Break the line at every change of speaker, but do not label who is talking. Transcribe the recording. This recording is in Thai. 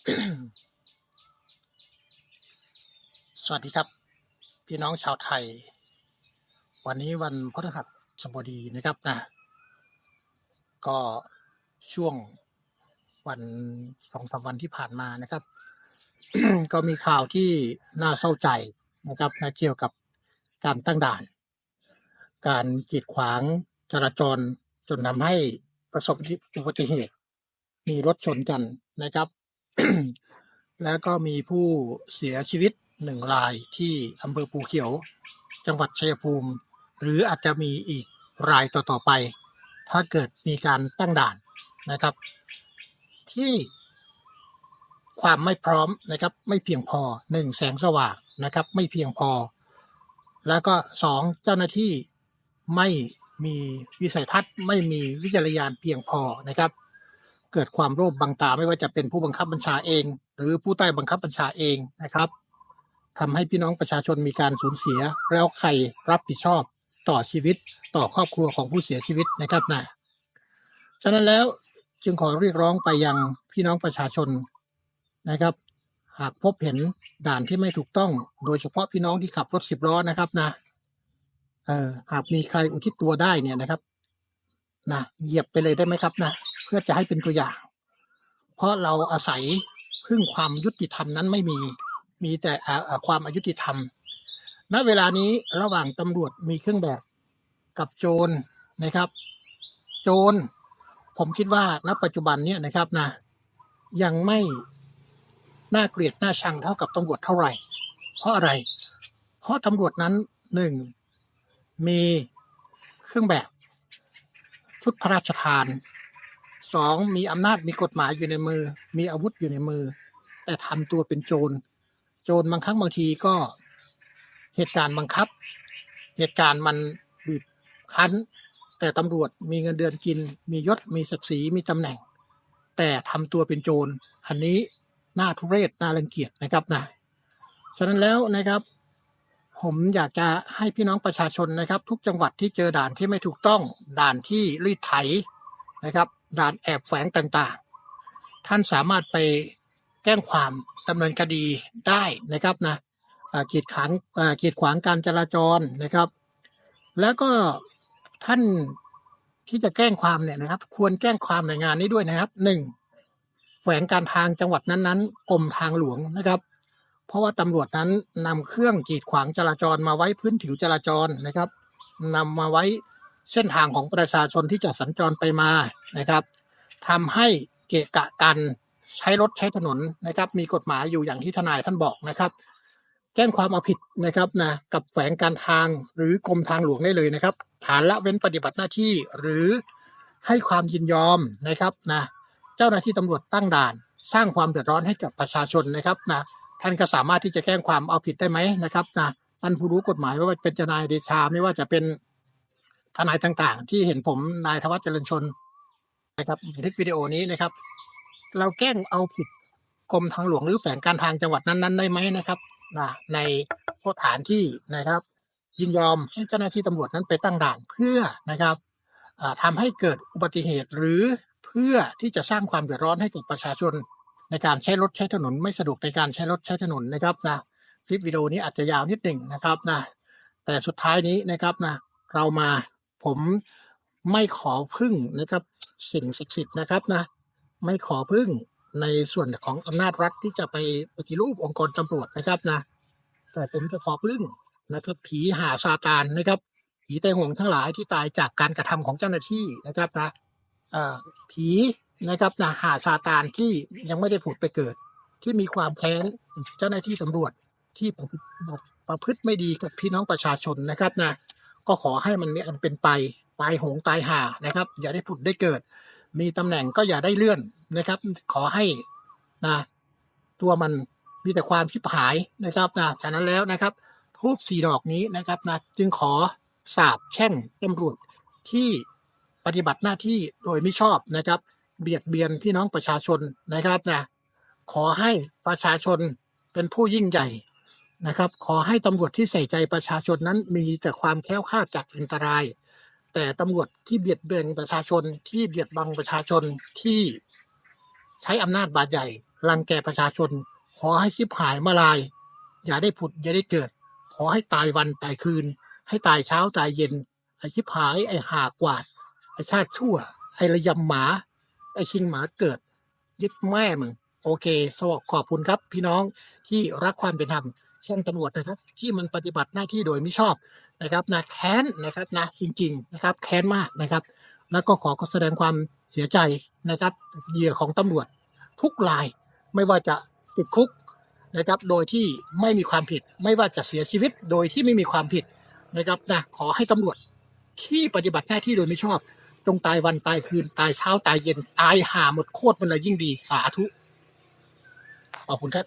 สวัสดีครับ พี่น้องชาวไทย วันนี้วันพฤหัสบดีนะครับนะ ก็ช่วงวันสองสามวันที่ผ่านมานะครับ ก็มีข่าวที่น่าเศร้าใจนะครับนะเกี่ยวกับการตั้งด่าน การกีดขวางจราจรจนทำให้ประสบอุบัติเหตุ มีรถชนกันนะครับ แล้วก็มีผู้เสียชีวิตหนึ่งรายที่อำเภอภูเขียว จังหวัดชัยภูมิ หรืออาจจะมีอีกรายต่อๆไป ถ้าเกิดมีการตั้งด่านนะครับ ที่ความไม่พร้อมนะครับ ไม่เพียงพอหนึ่งแสงสว่างนะครับ ไม่เพียงพอ แล้วก็สองเจ้าหน้าที่ไม่มีวิสัยทัศน์ไม่มีวิจารณญาณเพียงพอนะครับ เกิดความโลภบังตาไม่ว่าจะเป็นผู้บังคับบัญชาเอง หรือผู้ใต้บังคับบัญชาเองนะครับทำให้พี่น้องประชาชนมีการสูญเสีย แล้วใครรับผิดชอบต่อชีวิตต่อครอบครัวของผู้เสียชีวิตนะครับนะฉะนั้นแล้วจึงขอเรียกร้องไปยังพี่น้องประชาชนนะครับ หากพบเห็นด่านที่ไม่ถูกต้อง โดยเฉพาะพี่น้องที่ขับรถสิบล้อนะครับนะเอ่อหากมีใครอุทิศตัวได้เนี่ยนะครับนะเหยียบไปเลยได้ไหมครับนะ พื่อจะให้เป็นตัวอย่าง เพราะเราอาศัยพึ่งความยุติธรรมนั้นไม่มี มีแต่ความอายุติธรรม ณ เวลานี้ระหว่างตำรวจมีเครื่องแบบกับโจรนะครับ โจรผมคิดว่าณปัจจุบันเนี่ยนะครับนะ ยังไม่น่าเกลียดน่าชังเท่ากับตำรวจเท่าไหร่ เพราะอะไร เพราะตำรวจนั้นหนึ่งมีเครื่องแบบชุดพระราชทาน สองมีอำนาจมีกฎหมายอยู่ในมือ มีอาวุธอยู่ในมือ แต่ทำตัวเป็นโจร โจรบางครั้งบางทีก็เหตุการณ์บังคับ เหตุการณ์มันบีบคั้น แต่ตำรวจมีเงินเดือนกิน มียศมีศักดิ์ศรีมีตำแหน่ง แต่ทำตัวเป็นโจร อันนี้น่าทุเรศน่ารังเกียจนะครับนะฉะนั้นแล้วนะครับผมอยากจะให้พี่น้องประชาชนนะครับ ทุกจังหวัดที่เจอด่านที่ไม่ถูกต้องด่านที่รีดไถนะครับ ด่านแอบแฝงต่างๆ ท่านสามารถไปแจ้งความดำเนินคดีได้นะครับนะกีดขวางกีดขวางการจราจรนะครับ แล้วก็ท่านที่จะแจ้งความเนี่ยนะครับ ควรแจ้งความในงานนี้ด้วยนะครับหนึ่งแฝงการทางจังหวัดนั้นๆกรมทางหลวงนะครับ เพราะว่าตำรวจนั้นนำเครื่องกีดขวางจราจรมาไว้พื้นผิวจราจรนะครับนำมาไว้ เส้นทางของประชาชนที่จะสัญจรไปมานะครับทำให้เกะกะกันใช้รถใช้ถนนนะครับ มีกฎหมายอยู่อย่างที่ทนายท่านบอกนะครับ แจ้งความเอาผิดนะครับนะกับแฝงการทางหรือกรมทางหลวงได้เลยนะครับ ฐานละเว้นปฏิบัติหน้าที่หรือให้ความยินยอมนะครับนะเจ้าหน้าที่ตำรวจตั้งด่าน สร้างความเดือดร้อนให้กับประชาชนนะครับนะท่านก็สามารถที่จะแจ้งความเอาผิดได้ไหมนะครับนะท่านผู้รู้กฎหมายไม่ว่าเป็นทนายเดชาไม่ว่าจะเป็น ทนายต่างๆ ที่เห็นผมนายธวัชเจริญชนนะครับบันทึกวิดีโอนี้นะครับ เราแกล้งเอาผิดกรมทางหลวงหรือแฝงการทางจังหวัดนั้นๆได้ไหมนะครับนะในสถานที่นะครับ ยินยอมให้เจ้าหน้าที่ตำรวจนั้นไปตั้งด่านเพื่อนะครับอ่าทำให้เกิดอุบัติเหตุหรือเพื่อที่จะสร้างความเดือดร้อนให้กับประชาชนในการใช้รถใช้ถนนไม่สะดวกในการใช้รถใช้ถนนนะครับนะคลิปวิดีโอนี้อาจจะยาวนิดหนึ่งนะครับนะแต่สุดท้ายนี้นะครับนะเรามา ผมไม่ขอพึ่งนะครับ สิ่งศักดิ์สิทธิ์นะครับนะ ไม่ขอพึ่งในส่วนของอำนาจรัฐที่จะไปปฏิรูปองค์กรตำรวจนะครับนะ แต่ผมจะขอพึ่งนะครับ ผีหาซาตานนะครับ ผีไต้หงทั้งหลายที่ตายจากการกระทำของเจ้าหน้าที่นะครับนะเอ่อผีนะครับนะหาซาตานที่ยังไม่ได้ผุดไปเกิด ที่มีความแค้นเจ้าหน้าที่ตำรวจที่ประพฤติไม่ดีกับพี่น้องประชาชนนะครับนะ ก็ขอให้มันมีอันเป็นไปตายโหงตายห่านะครับ อย่าได้ผุดได้เกิด มีตำแหน่งก็อย่าได้เลื่อนนะครับ ขอให้นะตัวมันมีแต่ความชิบหายนะครับนะฉะนั้นแล้วนะครับทูบสีดอกนี้นะครับนะจึงขอสาบแช่งตำรวจที่ปฏิบัติหน้าที่โดยไม่ชอบนะครับ เบียดเบียนพี่น้องประชาชนนะครับนะขอให้ประชาชนเป็นผู้ยิ่งใหญ่ นะครับ ขอให้ตำรวจที่ใส่ใจประชาชนนั้นมีแต่ความแค้วคลาดจากอันตราย แต่ตำรวจที่เบียดเบียนประชาชน ที่เบียดบังประชาชนที่ใช้อำนาจบาดใหญ่รังแกประชาชน ขอให้ชิบหายมาลาย อย่าได้ผุดอย่าได้เกิด ขอให้ตายวันตายคืน ให้ตายเช้าตายเย็นไอ้ชิบหายไอ้หากวาดไอ้ชาติชั่ว ไอ้ระยำหมา ไอ้ชิงหมาเกิด ยึดแม่มึงโอเค สวัสดีขอบคุณครับ พี่น้องที่รักความเป็นธรรม เช่นตำรวจนะครับ ที่มันปฏิบัติหน้าที่โดยไม่ชอบนะครับนะแค้นนะครับนะจริง ๆ นะครับ แค้นมากนะครับ แล้วก็ขอแสดงความเสียใจนะครับเหยื่อของตำรวจทุกรายไม่ว่าจะติดคุกนะครับ โดยที่ไม่มีความผิด ไม่ว่าจะเสียชีวิตโดยที่ไม่มีความผิดนะครับนะขอให้ตำรวจที่ปฏิบัติหน้าที่โดยไม่ชอบจงตายวันตายคืนตายเช้าตายเย็นตายหาหมดโคตรมันเลยยิ่งดีสาธุขอบคุณครับ